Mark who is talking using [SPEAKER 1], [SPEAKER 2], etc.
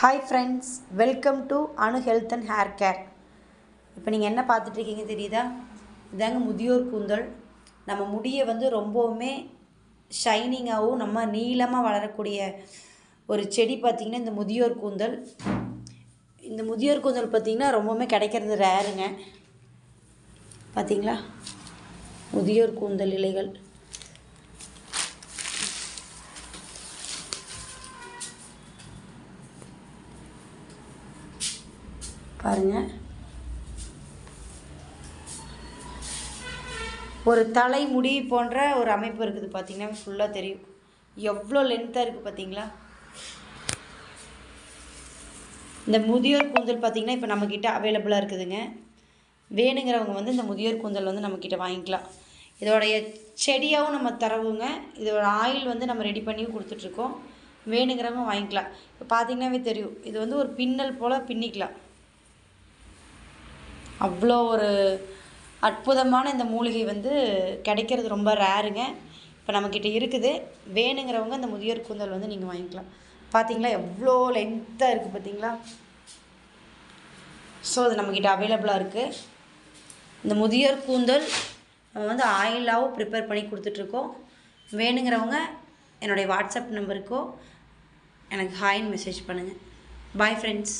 [SPEAKER 1] Hi friends welcome to Anu health and hair care இப்போ நீங்கள் என்ன பார்த்துட்ருக்கீங்க தெரியுதா? இதாங்க முதியோர் கூந்தல். நம்ம முடியை வந்து ரொம்பவுமே ஷைனிங்காகவும் நம்ம நீளமாக வளரக்கூடிய ஒரு செடி பார்த்திங்கன்னா இந்த முதியோர் கூந்தல். இந்த முதியோர் கூந்தல் பார்த்திங்கன்னா ரொம்பவுமே கிடைக்கிறது ரேருங்க பார்த்தீங்களா? முதியோர் கூந்தல் இலைகள். பாருங்க. ஒரு தலை முடி போன்ற ஒரு அமைப்பு இருக்குது பார்த்தீங்கன்னா ஃபுல்லாக தெரியும். எவ்வளோ லென்த்தாக இருக்குது பார்த்தீங்களா இந்த முதியோர் கூந்தல் பார்த்திங்கன்னா இப்போ நம்மக்கிட்ட அவைலபிளாக இருக்குதுங்க. வேணுங்கிறவங்க வந்து இந்த முதியோர் கூந்தல் வந்து நம்மக்கிட்ட வாங்கிக்கலாம். இதோடைய செடியாகவும் நம்ம தரவுங்க. இதோட ஆயில் வந்து நம்ம ரெடி பண்ணியும் கொடுத்துட்ருக்கோம் வேணுங்கிறவங்க வாங்கிக்கலாம். இப்போ பார்த்தீங்கன்னாவே தெரியும். இது வந்து ஒரு பின்னல் போல் பின்னிக்கலாம். அவ்வளோ ஒரு அற்புதமான இந்த மூலிகை வந்து கிடைக்கிறது ரொம்ப ரேருங்க. இப்போ நம்மக்கிட்ட இருக்குது. வேணுங்கிறவங்க இந்த முதியோர் கூந்தல் வந்து நீங்கள் வாங்கிக்கலாம். பார்த்தீங்களா? எவ்வளோ லென்த்தாக இருக்குது பார்த்தீங்களா? ஸோ அது நம்மக்கிட்ட அவைலபிளாக இருக்குது இந்த முதியோர் கூந்தல் நம்ம வந்து ஆயிலாகவும் ப்ரிப்பேர் பண்ணி கொடுத்துட்ருக்கோம். வேணுங்கிறவங்க என்னுடைய வாட்ஸ்அப் நம்பருக்கோ எனக்கு ஹாய்ன்னு மெசேஜ் பண்ணுங்கள் பாய் ஃப்ரெண்ட்ஸ்